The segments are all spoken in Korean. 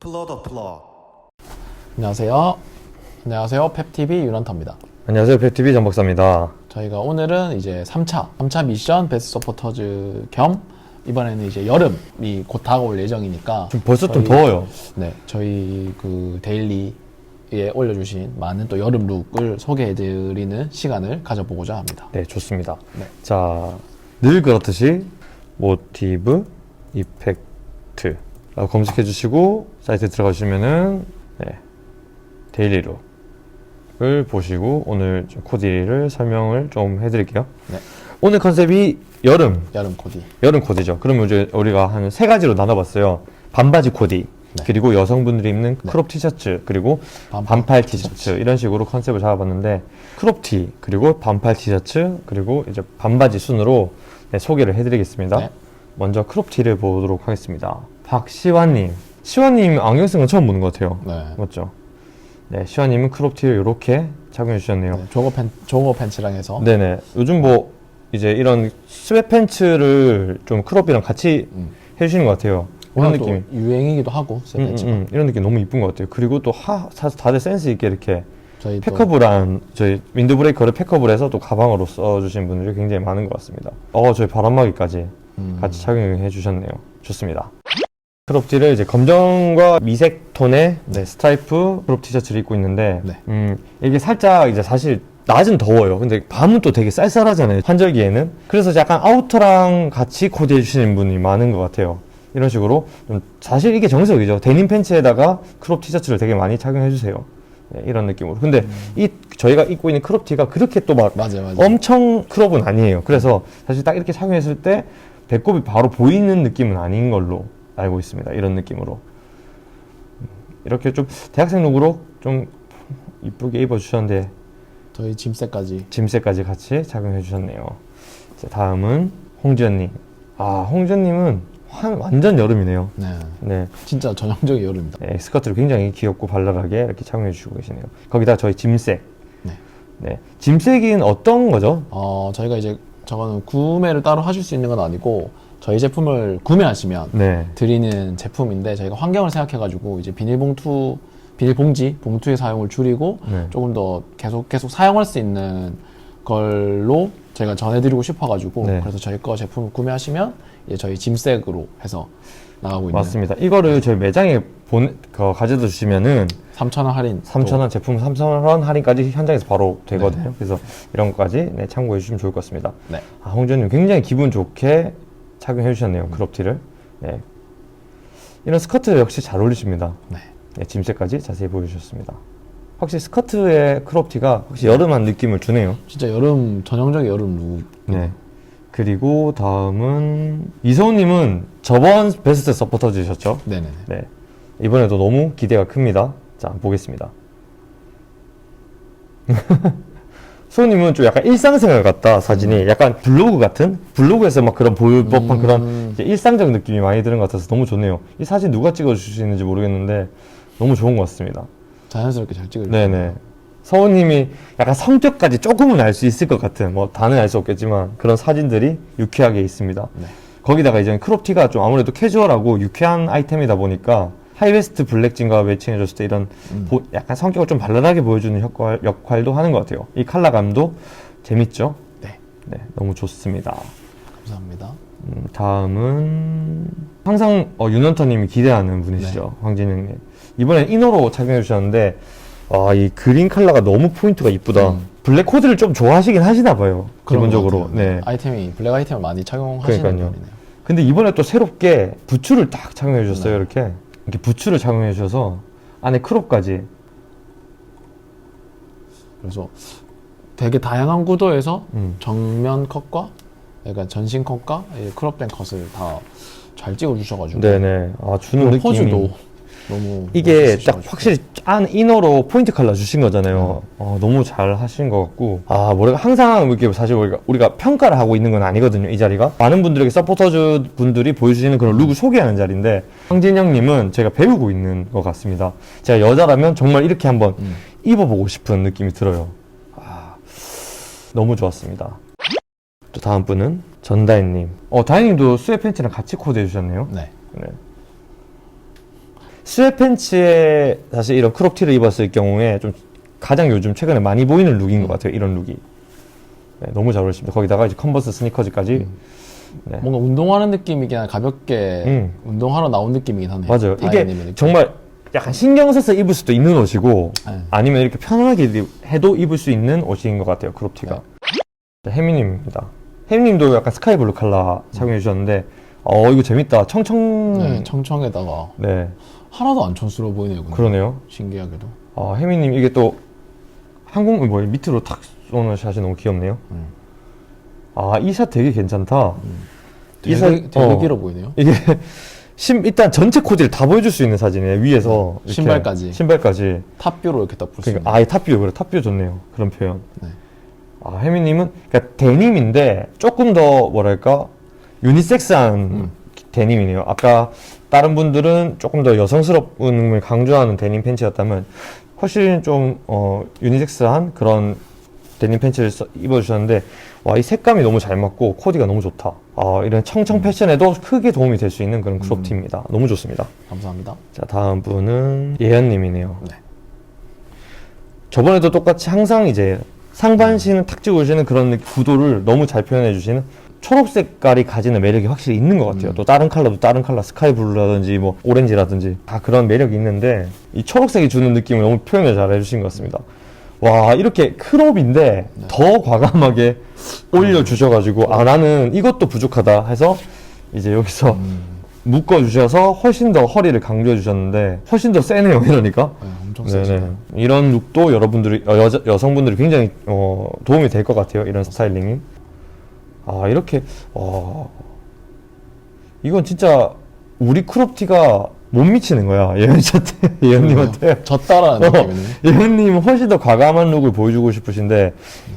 플러더 플러 안녕하세요. 안녕하세요. 펩TV 윤원타입니다. 안녕하세요. ペTV 전 박사입니다. 저희가 오늘은 이제 3차, 3차 미션 베스트 서포터즈 겸 이번에는 이제 여름이 곧 다가올 예정이니까 좀 벌써 좀 저희- 더워요. 네, 저희 그 데일리에 올려주신 많은 또 여름 룩을 소개해드리는 시간을 가져보고자 합니다. 네, 좋습니다. 네. 자, 늘 그렇듯이 모티브 이펙트 검색해 주시고 사이트에 들어가 주시면은 네, 데일리룩을 보시고 오늘 좀 코디를 설명을 좀 해드릴게요. 네. 오늘 컨셉이 여름, 여름 코디. 여름 코디죠. 그러면 이제 우리가 한 세 가지로 나눠봤어요. 반바지 코디, 네. 그리고 여성분들이 입는 네. 크롭 티셔츠, 그리고 반팔 반팔 티셔츠 이런 식으로 컨셉을 잡아봤는데 크롭티 그리고 반팔 티셔츠 그리고 이제 반바지 순으로 네, 소개를 해드리겠습니다. 네. 먼저 크롭티를 보도록 하겠습니다. 박시환님, 시환님 안경 쓴 건 처음 보는 것 같아요. 네. 맞죠? 네, 시환님은 크롭티를 이렇게 착용해 주셨네요. 네, 조거 팬, 조거 팬츠랑 해서. 네네. 요즘 뭐 이제 이런 스웨팬츠를 좀 크롭이랑 같이 음. 해주시는 것 같아요. 이런 느낌. 유행이기도 하고, 음, 음, 스웨팬츠가. 음. 이런 느낌 너무 이쁜 것 같아요. 그리고 또 하, 다들 센스 있게 이렇게 저희 또 팩커블한 저희 윈드 브레이커를 팩커블 해서 또 가방으로 써주신 분들이 굉장히 많은 것 같습니다. 어, 저희 바람막이까지 음, 같이 착용해 주셨네요. 좋습니다. 크롭티를 이제 검정과 미색 톤의 네, 스트라이프 크롭 티셔츠를 입고 있는데 네. 음, 이게 살짝 이제 사실 낮은 더워요. 근데 밤은 또 되게 쌀쌀하잖아요. 환절기에는. 그래서 약간 아우터랑 같이 코디해 주시는 분이 많은 것 같아요. 이런 식으로 좀 사실 이게 정석이죠. 데님 팬츠에다가 크롭 티셔츠를 되게 많이 착용해 주세요. 네, 이런 느낌으로. 근데 이 저희가 입고 있는 크롭티가 그렇게 또 막 맞아요, 맞아요. 엄청 크롭은 아니에요. 그래서 사실 딱 이렇게 착용했을 때 배꼽이 바로 보이는 느낌은 아닌 걸로 알고 있습니다. 이런 느낌으로. 음, 이렇게 좀 대학생 룩으로 좀 이쁘게 입어주셨는데 저희 짐새까지. 짐새까지 같이 착용해 주셨네요. 자, 다음은 홍지연님. 아, 홍지연님은 환- 완전 여름이네요. 네. 네. 진짜 전형적인 여름입니다. 네, 스커트를 굉장히 귀엽고 발랄하게 이렇게 착용해 주시고 계시네요. 거기다 저희 짐색. 네. 네. 짐색인 어떤 거죠? 어, 저희가 이제 저거는 구매를 따로 하실 수 있는 건 아니고 저희 제품을 구매하시면 네. 드리는 제품인데 저희가 환경을 생각해가지고 이제 비닐봉투, 비닐봉지, 봉투의 사용을 줄이고 네. 조금 더 계속 계속 사용할 수 있는 걸로 저희가 전해드리고 싶어가지고 네. 그래서 저희 거 제품을 구매하시면 이제 저희 짐색으로 해서 나가고 있는 맞습니다. 이거를 저희 매장에 본, 그, 가져다 주시면은 3,000원 할인 3,000원 제품 3,000원 할인까지 현장에서 바로 되거든요. 네. 그래서 이런 것까지 네, 참고해 주시면 좋을 것 같습니다. 네. 아, 홍준님 굉장히 기분 좋게 착용해 주셨네요. 음. 크롭티를. 네. 이런 스커트 역시 잘 어울리십니다. 네. 네, 짐새까지 자세히 보여주셨습니다. 확실히 스커트의 크롭티가 확실히 여름한 느낌을 주네요. 진짜 여름 전형적인 여름 룩 네. 그리고 다음은 이소우님은 저번 베스트 서포터즈셨죠? 네네네 네. 이번에도 너무 기대가 큽니다. 자, 보겠습니다. 소우님은 좀 약간 일상생활 같다, 사진이. 약간 블로그 같은? 블로그에서 막 그런 보일 법한 음. 그런 이제 일상적 느낌이 많이 드는 것 같아서 너무 좋네요. 이 사진 누가 찍어주시는지 모르겠는데 너무 좋은 것 같습니다. 자연스럽게 잘 찍을 네네. 서우님이 약간 성격까지 조금은 알 수 있을 것 같은, 뭐, 다는 알 수 없겠지만, 그런 사진들이 유쾌하게 있습니다. 네. 거기다가 이제 크롭티가 좀 아무래도 캐주얼하고 유쾌한 아이템이다 보니까, 하이웨스트 블랙진과 매칭해줬을 때 이런 음. 보- 약간 성격을 좀 발랄하게 보여주는 역할, 역할도 하는 것 같아요. 이 컬러감도 재밌죠? 네. 네, 너무 좋습니다. 감사합니다 음, 다음은 항상 어, 윤원터님이 기대하는 분이시죠 네. 황진영님 이번엔 이너로 착용해 주셨는데 아, 이 그린 컬러가 너무 포인트가 이쁘다 음. 블랙 코드를 좀 좋아하시긴 하시나 봐요 기본적으로. 네 아이템이 블랙 아이템을 많이 착용하시는 그러니까요. 편이네요 근데 이번에 또 새롭게 부츠를 딱 착용해 주셨어요 네. 이렇게 이렇게 부츠를 착용해 주셔서 안에 크롭까지. 그래서 되게 다양한 구도에서 음. 정면 컷과 약간 전신 컷과 이 크롭된 컷을 다 잘 찍어 주셔가지고. 네네. 아 주는 느낌이 포즈도 이게 딱. 확실히 안 이너로 포인트 컬러 주신 거잖아요. 어, 너무 잘 하신 것 같고. 아, 뭐가 항상 이렇게 사실 우리가, 우리가 평가를 하고 있는 건 아니거든요, 이 자리가. 많은 분들에게 서포터즈 분들이 보여주시는 그런 룩을 소개하는 자리인데, 황진영님은 제가 배우고 있는 것 같습니다. 제가 여자라면 정말 이렇게 한번 음. 입어보고 싶은 느낌이 들어요. 아, 너무 좋았습니다. 또 다음 분은 전다혜님. 어, 다혜님도 스웨 팬츠랑 같이 코디해 주셨네요. 네 네. 스웨 팬츠에 사실 이런 크롭티를 입었을 경우에 좀 가장 요즘 최근에 많이 보이는 룩인 것 같아요. 이런 룩이. 네, 너무 잘 어울리십니다. 거기다가 이제 컨버스 스니커즈까지. 네. 뭔가 운동하는 느낌이긴 한 가볍게 음. 운동하러 나온 느낌이긴 하네요. 맞아요. 이게 느낌. 정말 약간 신경 써서 입을 수도 있는 옷이고 네. 아니면 이렇게 편하게 해도 입을 수 있는 옷인 것 같아요. 크롭티가. 네. 자, 혜미님입니다. 혜미님도 약간 스카이 블루 컬러 착용해 주셨는데 어 이거 재밌다. 청청 네, 청청에다가 네, 하나도 안 촌스러워 보이네요. 근데. 그러네요. 신기하게도. 아, 혜미님 이게 또 항공 뭐 밑으로 탁 쏘는 샷이 너무 귀엽네요. 음. 아, 이 샷 되게 괜찮다. 이 되게, 사- 되게 어. 길어 보이네요. 이게 심 일단 전체 코디를 다 보여줄 수 있는 사진이에요. 위에서 이렇게. 신발까지. 신발까지. 탑뷰로 이렇게 딱 볼수 있는. 그러니까 아예 탑뷰 그래 탑뷰 좋네요. 그런 표현. 네. 아, 혜미님은 그러니까 데님인데 조금 더 뭐랄까 유니섹스한 음. 데님이네요. 아까 다른 분들은 조금 더 여성스러움을 강조하는 데님 팬츠였다면 훨씬 좀 어, 유니섹스한 그런 데님 팬츠를 써- 입어주셨는데 와 이 색감이 너무 잘 맞고 코디가 너무 좋다. 아, 이런 청청 패션에도 크게 도움이 될 수 있는 그런 크롭티입니다. 너무 좋습니다. 감사합니다. 자 다음 분은 예현님이네요. 네. 저번에도 똑같이 항상 이제 상반신을 탁 찍어주시는 그런 구도를 너무 잘 표현해 주시는 초록 색깔이 가지는 매력이 확실히 있는 것 같아요. 음. 또 다른 컬러도 다른 컬러, 스카이 블루라든지 뭐 오렌지라든지 다 그런 매력이 있는데 이 초록색이 주는 느낌을 너무 표현을 잘 해주신 것 같습니다. 와 이렇게 크롭인데 네. 더 과감하게 올려주셔가지고 아 나는 이것도 부족하다 해서 이제 여기서 음, 묶어주셔서 훨씬 더 허리를 강조해 주셨는데 훨씬 더 세네요 이러니까 네, 엄청. 세죠. 이런 룩도 여러분들이 어, 여자, 여성분들이 굉장히 어, 도움이 될 것 같아요 이런 스타일링이 아 이렇게 어, 이건 진짜 우리 크롭티가 못 미치는 거야 예현 씨한테 예현님한테 졌다라는 어, 느낌이네. 예현님은 훨씬 더 과감한 룩을 보여주고 싶으신데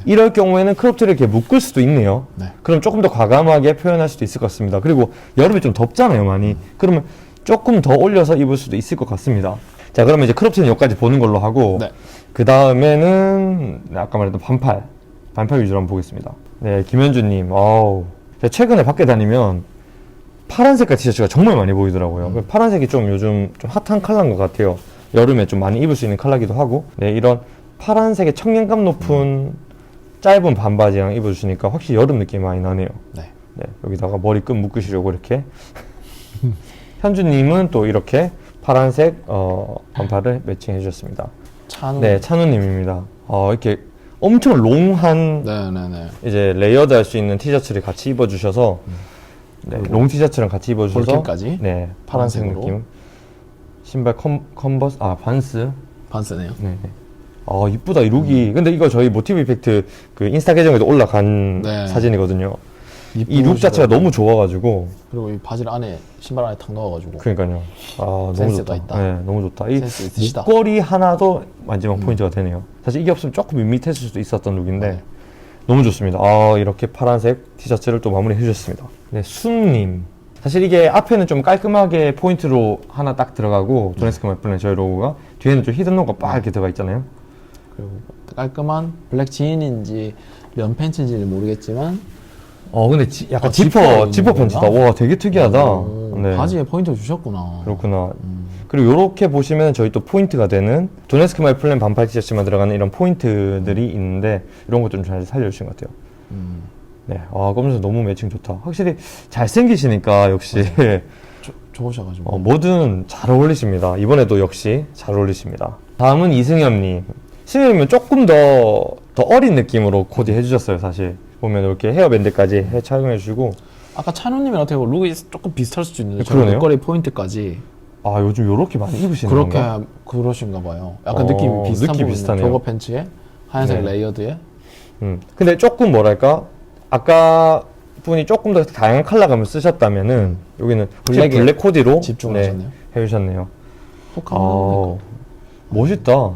이럴 경우에는 크롭티를 이렇게 묶을 수도 있네요 네. 그럼 조금 더 과감하게 표현할 수도 있을 것 같습니다. 그리고 여름에 좀 덥잖아요, 많이. 그러면 조금 더 올려서 입을 수도 있을 것 같습니다. 자, 그러면 이제 크롭티는 여기까지 보는 걸로 하고, 네. 그 다음에는 아까 말했던 반팔, 반팔 위주로 한번 보겠습니다. 네, 김현주님, 아우, 제가 최근에 밖에 다니면 파란 색깔 티셔츠가 정말 많이 보이더라고요. 음. 파란색이 좀 요즘 좀 핫한 컬러인 것 같아요. 여름에 좀 많이 입을 수 있는 컬러기도 하고, 네, 이런 파란색의 청량감 높은 짧은 반바지랑 입어주시니까 확실히 여름 느낌이 많이 나네요. 네. 네, 여기다가 머리끈 묶으시려고 이렇게. 현주님은 또 이렇게 파란색 어, 반팔을 매칭해 주셨습니다. 찬. 네, 찬우님입니다. 어, 이렇게 엄청 롱한 네네네. 이제 레이어드 할 수 있는 티셔츠를 같이 입어주셔서 네, 롱 티셔츠랑 같이 입어주셔서 볼킷까지 네, 파란색 파란색으로. 느낌. 신발 컨, 컨버스 아 반스 반스네요. 네. 아 이쁘다 이 룩이. 근데 이거 저희 모티브 이펙트 그 인스타 계정에도 올라간 네. 사진이거든요. 이. 룩 자체가 너무 좋아가지고 그리고 이 바지를 안에 신발 안에 탁 넣어가지고 그러니까요. 아 너무 센스가 좋다. 있다. 네, 너무 좋다. 이 센스 있으시다. 음. 목걸이 하나도 마지막 포인트가 되네요. 사실 이게 없으면 조금 밋밋했을 수도 있었던 룩인데 네. 너무 좋습니다. 아 이렇게 파란색 티셔츠를 또 마무리 해 주셨습니다. 네, 순님. 사실 이게 앞에는 좀 깔끔하게 포인트로 하나 딱 들어가고 도네스크 말플랜 저희 로고가 뒤에는 좀 히든 로고가 빡 이렇게 들어가 있잖아요. 그리고 깔끔한 블랙 지인인지 면 팬츠인지는 모르겠지만 어 근데 지- 약간 아, 지퍼 지퍼 지퍼 있는 팬츠다. 거구나. 와 되게 특이하다. 오, 네. 바지에 포인트 주셨구나. 그렇구나. 음. 그리고 이렇게 보시면 저희 또 포인트가 되는 도네스크 마이 플랜 반팔 티셔츠만 들어가는 이런 포인트들이 있는데 이런 것 좀 잘 살려주신 것 같아요. 음. 네, 아 검은색 너무 매칭 좋다. 확실히 잘 생기시니까 역시 조- 좋으셔가지고. 어, 뭐든 잘 어울리십니다. 이번에도 역시 잘 어울리십니다. 다음은 이승엽님. 승엽님은 조금 더, 더 어린 느낌으로 코디 해주셨어요, 사실. 보면 이렇게 헤어밴드까지 해 착용해주시고. 아까 찬우님이랑 어떻게 보면 룩이 조금 비슷할 수도 있는데 그러네요. 저는 목걸이 포인트까지 아, 요즘 요렇게 많이 입으시는 그렇게 건가? 그러신가 봐요. 약간 어, 느낌이 비슷한 느낌 부분이 비슷하네요. 저거 팬츠에 하얀색 네. 레이어드에 음. 근데 조금 뭐랄까, 아까 분이 조금 더 다양한 컬러감을 쓰셨다면은, 여기는 블랙, 블랙 코디로 집중을 네, 하셨네요. 해주셨네요. 아, 멋있다.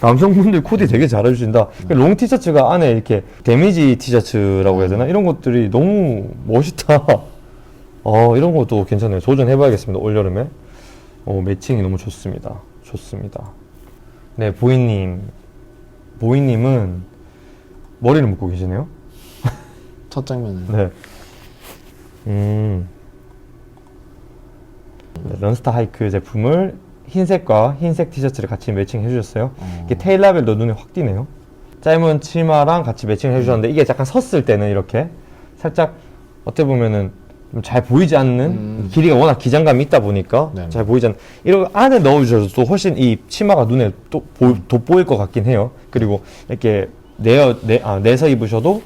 남성분들 코디 되게 잘해주신다. 그롱 티셔츠가 안에 이렇게 데미지 티셔츠라고 해야 되나? 이런 것들이 너무 멋있다. 어, 이런 것도 괜찮네요. 도전해봐야겠습니다. 올여름에. 어, 매칭이 너무 좋습니다. 좋습니다. 네, 보이님. 보이님은 머리를 묶고 계시네요. 첫 장면을 네. 음. 네, 런스타 하이크 제품을 흰색과 흰색 티셔츠를 같이 매칭해 주셨어요. 어. 이게 테일라벨도 눈에 확 띄네요. 짧은 치마랑 같이 매칭해 주셨는데 이게 약간 섰을 때는 이렇게 살짝 어떻게 보면은 좀 잘 보이지 않는 음. 길이가 워낙 기장감이 있다 보니까 네. 잘 보이지 않는 이런 안에 넣어 주셔도 또 훨씬 이 치마가 눈에 또 보, 돋보일 것 같긴 해요. 그리고 이렇게 내어 내, 아, 내서 입으셔도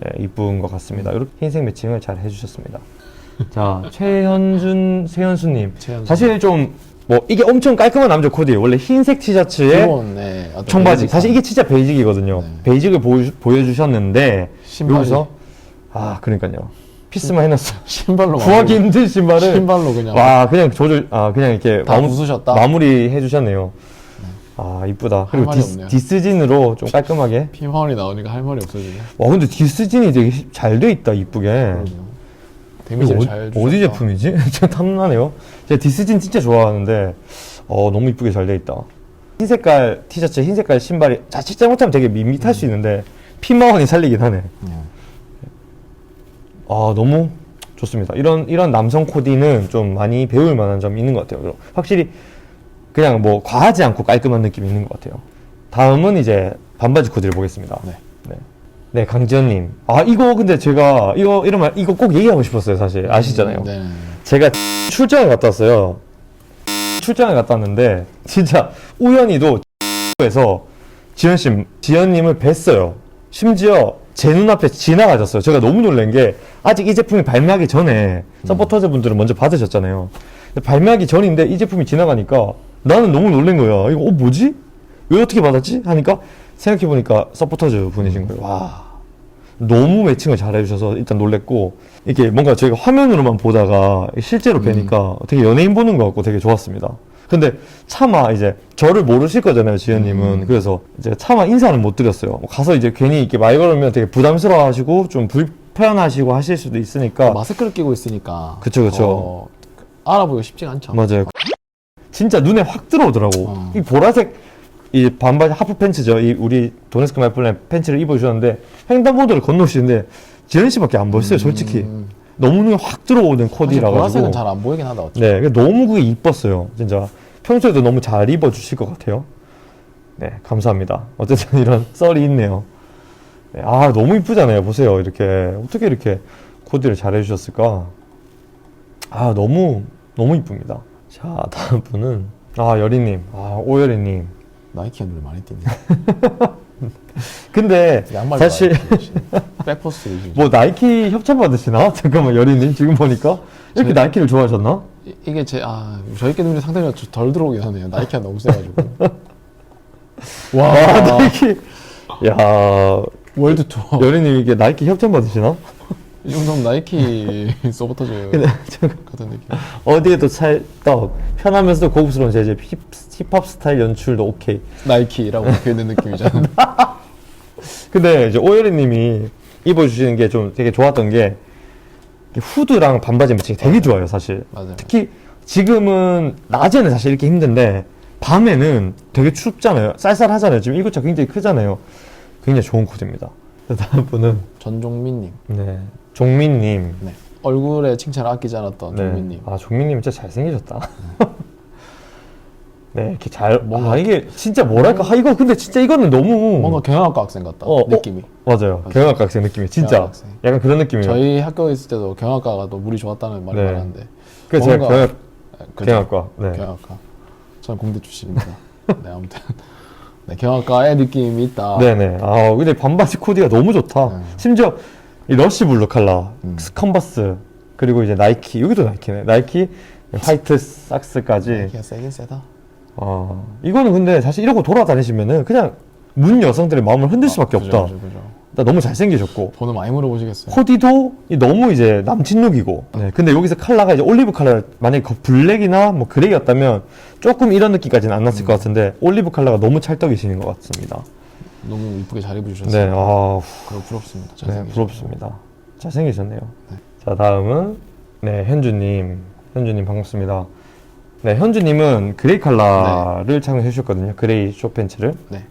네, 이쁜 것 같습니다. 이렇게 흰색 매칭을 잘 해주셨습니다. 자 최현준 최현수님 최현수. 사실 좀 뭐 이게 엄청 깔끔한 남자 코디예요. 원래 흰색 티셔츠에 네, 어떤 청바지. 베이직한 사실 이게 진짜 베이직이거든요. 네. 베이직을 보여, 보여주셨는데 신발이- 여기서 아 그러니까요. 피스만 해놨어. 신발로 구하기 마무리- 힘든 신발을 신발로 그냥 와 그냥 조절 아 그냥 이렇게 다 부수셨다? 마무리 해주셨네요. 아 이쁘다. 그리고 말이 디스, 없네요. 디스 진으로 좀 깔끔하게. 피마원이 나오니까 할 말이 없어지네. 와 근데 디스진이 되게 잘 돼 있다 이쁘게. 그러게요. 데미지를 잘 어. 어디 제품이지? 진짜 탐나네요. 제가 디스진 진짜 좋아하는데 어 너무 이쁘게 잘 돼 있다. 흰 색깔 티셔츠, 흰 색깔 신발이 자칫 잘못하면 되게 밋밋할 수 있는데 피마원이 살리긴 하네. 음. 아 너무 좋습니다. 이런 이런 남성 코디는 좀 많이 배울 만한 점이 있는 것 같아요. 확실히 그냥 뭐 과하지 않고 깔끔한 느낌이 있는 것 같아요. 다음은 이제 반바지 코디를 보겠습니다. 네. 네, 네 강지현님. 아 이거 근데 제가 이거 이런 말 이거 꼭 얘기하고 싶었어요. 사실 아시잖아요. 네. 제가 출장을 갔다 왔어요. 출장을 갔다 왔는데 진짜 우연히도 에서 지현 씨, 지현님을 뵀어요. 심지어 제 눈앞에 지나가셨어요. 제가 너무 놀란 게 아직 이 제품이 발매하기 전에 서포터즈 분들은 먼저 받으셨잖아요. 근데 발매하기 전인데 이 제품이 지나가니까 나는 너무 놀란 거야. 이거 어 뭐지? 왜 어떻게 받았지? 하니까 생각해 보니까 서포터즈 분이신 거예요. 와. 너무 매칭을 잘 해주셔서 일단 놀랬고 이게 뭔가 저희가 화면으로만 보다가 실제로 뵈니까 되게 연예인 보는 것 같고 되게 좋았습니다. 근데 차마 이제 저를 모르실 거잖아요, 지현님은. 그래서 이제 차마 인사는 못 드렸어요. 뭐 가서 이제 괜히 이렇게 말 걸으면 되게 부담스러워 하시고 좀 불편하시고 하실 수도 있으니까 마스크를 끼고 있으니까. 그쵸, 그쵸. 어, 알아보기가 쉽지가 않죠. 맞아요. 진짜 눈에 확 들어오더라고. 어. 이 보라색 이 반바지 하프 팬츠죠. 이 우리 도네스크 마이플랜 팬츠를 입어주셨는데 횡단보도를 건너시는데 지현 씨밖에 안 보였어요, 솔직히. 음. 너무 눈에 확 들어오는 코디라 보라색은 가지고. 잘안 보이긴 하다. 어차피. 네, 너무 그게 이뻤어요. 진짜 평소에도 너무 잘 입어주실 것 같아요. 네, 감사합니다. 어쨌든 이런 썰이 있네요. 네, 아 너무 이쁘잖아요. 보세요, 이렇게 어떻게 이렇게 코디를 잘 해주셨을까? 아 너무 너무 이쁩니다. 자 다음 분은 아 여리님, 아 오여리님. 나이키가 눈에 많이 띄네. 근데 사실 백포스. 뭐 나이키 협찬 받으시나? 잠깐만 여리님 지금 보니까 이렇게 저희- 나이키를 좋아하셨나? 이- 이게 제, 아, 저희께 눈이 상당히 좀덜 들어오긴 하네요. 나이키가 너무 세가지고. 와, 아 나이키. 야 월드 투어. 여리님 이게 나이키 협찬 받으시나? 이 정도면 나이키 서포터즈 근데 저 같은 느낌. 어디에도 찰떡 편하면서도 고급스러운 재질 힙, 힙합 스타일 연출도 오케이 나이키라고 적혀 있는 느낌이잖아요. 근데 이제 오열이님이 입어주시는 게 좀 되게 좋았던 게 후드랑 반바지 매칭이 되게 좋아요 사실 맞아요. 특히 지금은 낮에는 사실 이렇게 힘든데 밤에는 되게 춥잖아요 쌀쌀하잖아요 지금 일교차 굉장히 크잖아요 굉장히 좋은 코디입니다 다음 분은 전종민님. 네 종민님 네. 얼굴에 칭찬을 아끼지 않았던 종민님. 아 종민님 진짜 잘생기셨다. 네, 이렇게 잘 뭔가- 아 이게 진짜 뭐랄까 아, 이거 근데 진짜 이거는 너무 뭔가 경영학과 학생 같다. 어, 어. 느낌이. 맞아요. 경영학과 학생 느낌이 진짜 학생. 약간 그런 느낌이에요. 저희 학교에 있을 때도 경영학과가 또 물이 좋았다는 말이 네. 많았는데. 그래서 제가 뭔가- 경영 그죠? 경영학과 네. 경영학과. 저는 공대 출신입니다. 네, 아무튼. 네, 경영학과의 느낌이 있다. 네네. 아 근데 반바지 코디가 너무 좋다. 네. 심지어 이 러쉬 블루 컬러, 음. 컨버스 그리고 이제 나이키 여기도 나이키네. 나이키 화이트 삭스까지. 나이키가 세긴 세다. 아 이거는 근데 사실 이러고 돌아다니시면은 그냥 문 여성들의 마음을 흔들 수밖에 아, 그죠, 없다. 그죠, 그죠. 나 너무 잘생기셨고 번호 많이 물어보시겠어요? 코디도 이 너무 이제 남친 룩이고 네, 근데 여기서 컬러가 이제 올리브 컬러 만약에 그 블랙이나 뭐 그레이였다면 조금 이런 느낌까지는 안 났을 것 같은데 올리브 컬러가 너무 찰떡이시는 것 같습니다 너무 이쁘게 잘 입으셨어요. 네, 아, 그리고 부럽습니다. 네. 부럽습니다 잘생기셨네요 네. 자 다음은 네 현주님 현주님 반갑습니다 네 현주님은 그레이 컬러를 착용해 주셨거든요 그레이 숏팬츠를 네.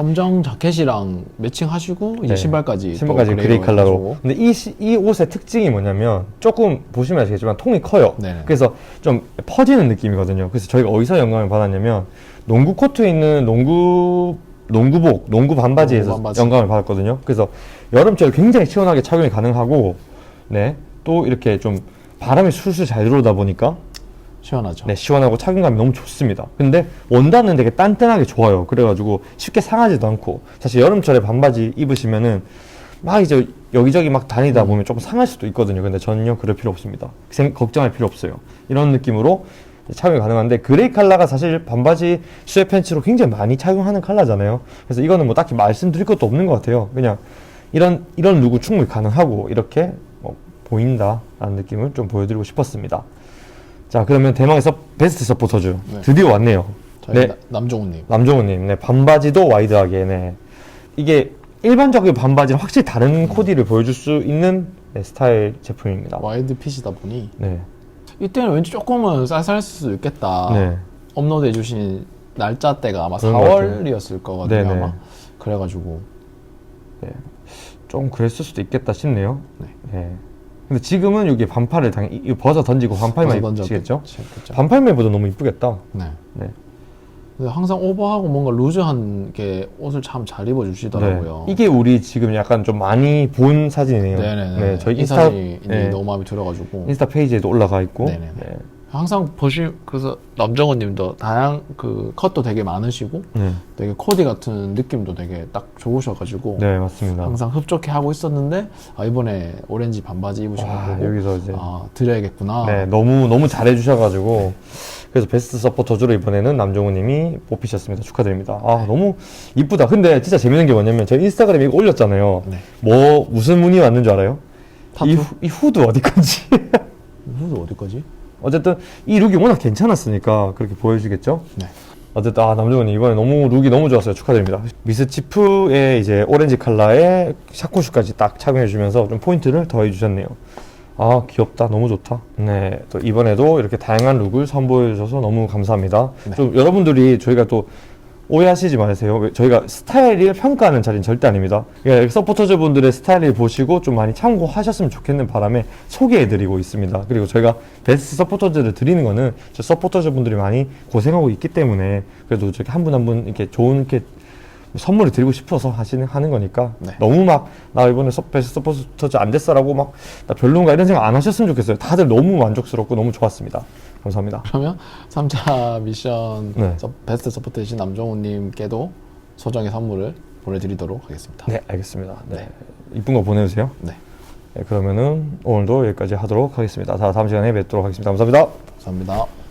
검정 자켓이랑 매칭하시고 이제 네. 신발까지 또 신발까지 그레이 컬러로. 해가지고. 근데 이, 시- 이 옷의 특징이 뭐냐면 조금 보시면 아시겠지만 통이 커요. 네네. 그래서 좀 퍼지는 느낌이거든요. 그래서 저희가 어디서 영감을 받았냐면 농구 코트에 있는 농구 농구복, 농구 반바지에서 농구 반바지. 영감을 받았거든요. 그래서 여름철 굉장히 시원하게 착용이 가능하고, 네, 또 이렇게 좀 바람이 술술 잘 들어오다 보니까 시원하죠. 네, 시원하고 착용감이 너무 좋습니다. 근데 원단은 되게 단단하게 좋아요. 그래가지고 쉽게 상하지도 않고 사실 여름철에 반바지 입으시면은 막 이제 여기저기 막 다니다 보면 조금 상할 수도 있거든요. 근데 전혀 그럴 필요 없습니다. 생- 걱정할 필요 없어요. 이런 느낌으로 착용이 가능한데 그레이 컬러가 사실 반바지 수에 팬츠로 굉장히 많이 착용하는 컬러잖아요. 그래서 이거는 뭐 딱히 말씀드릴 것도 없는 것 같아요. 그냥 이런 이런 룩은 충분히 가능하고 이렇게 뭐 보인다라는 느낌을 좀 보여드리고 싶었습니다. 자 그러면 대망에서 베스트 서포터즈 네. 드디어 왔네요. 저희 네. 나- 남종우님. 남종우님, 네 반바지도 와이드하게, 네 이게 일반적인 반바지는 확실히 다른 코디를 보여줄 수 있는 네, 스타일 제품입니다. 와이드 핏이다 보니 네, 이때는 왠지 조금은 쌀쌀했을 수도 있겠다. 네, 업로드 해 주신 날짜 때가 아마 그런 것 같아요. 4월이었을 거거든요. 네네. 아마. 그래가지고 좀 그랬을 수도 있겠다 싶네요. 네. 네. 근데 지금은 여기 반팔을 당연 히 벗어 던지고 반팔만 벗어 입으시겠죠? 던졌겠죠. 반팔만 입어도 너무 이쁘겠다. 네. 네. 근데 항상 오버하고 뭔가 루즈한 게 옷을 참 잘 입어주시더라고요. 네. 이게 우리 지금 약간 좀 많이 본 사진이네요. 네네네. 네, 저희 이 인스타 사진이 네, 너무 마음에 들어가지고 인스타 페이지에도 올라가 있고. 네네네. 네. 항상 보시 그래서 남정원님도 다양 그 컷도 되게 많으시고 네. 되게 코디 같은 느낌도 되게 딱 좋으셔가지고 네, 맞습니다. 항상 흡족해 하고 있었는데 아, 이번에 오렌지 반바지 입으신 거 와, 보고 여기서 이제 아 드려야겠구나. 네, 너무 너무 잘해 주셔가지고 그래서 베스트 서포터즈로 이번에는 남정우님이 뽑히셨습니다. 축하드립니다. 아 너무 이쁘다. 근데 진짜 재밌는 게 뭐냐면 제가 인스타그램에 이거 올렸잖아요. 네. 뭐 무슨 문의 왔는 줄 알아요? 타투? 이, 후- 이 후드 어디 건지. 후드 어디까지? 어쨌든 이 룩이 워낙 괜찮았으니까 그렇게 보여주겠죠. 네. 어쨌든 아 남정우님 이번에 너무 룩이 너무 좋았어요. 축하드립니다. 미스치프의 이제 오렌지 컬러의 샤코슈까지 딱 착용해 주면서 좀 포인트를 더해 주셨네요. 아 귀엽다 너무 좋다 네 또 이번에도 이렇게 다양한 룩을 선보여 주셔서 너무 감사합니다 네. 좀 여러분들이 저희가 또 오해하시지 마세요 왜- 저희가 스타일을 평가하는 자리는 절대 아닙니다 그러니까 서포터즈 분들의 스타일을 보시고 좀 많이 참고하셨으면 좋겠는 바람에 소개해 드리고 있습니다 그리고 저희가 베스트 서포터즈를 드리는 거는 저 서포터즈 분들이 많이 고생하고 있기 때문에 그래도 저렇게 한 분 한 분 이렇게 좋은 이렇게 선물을 드리고 싶어서 하시는 하는 거니까 네. 너무 막 나 이번에 서, 베스트 서포터즈 안 됐어라고 막 나 별론가 이런 생각 안 하셨으면 좋겠어요. 다들 너무 만족스럽고 너무 좋았습니다. 감사합니다. 그러면 3차 미션 네. 서- 베스트 서포트 해주신 남정우님께도 소정의 선물을 보내드리도록 하겠습니다. 네, 알겠습니다. 네, 이쁜 거 보내주세요. 네. 네, 그러면은 오늘도 여기까지 하도록 하겠습니다. 다 다음 시간에 뵙도록 하겠습니다. 감사합니다. 감사합니다.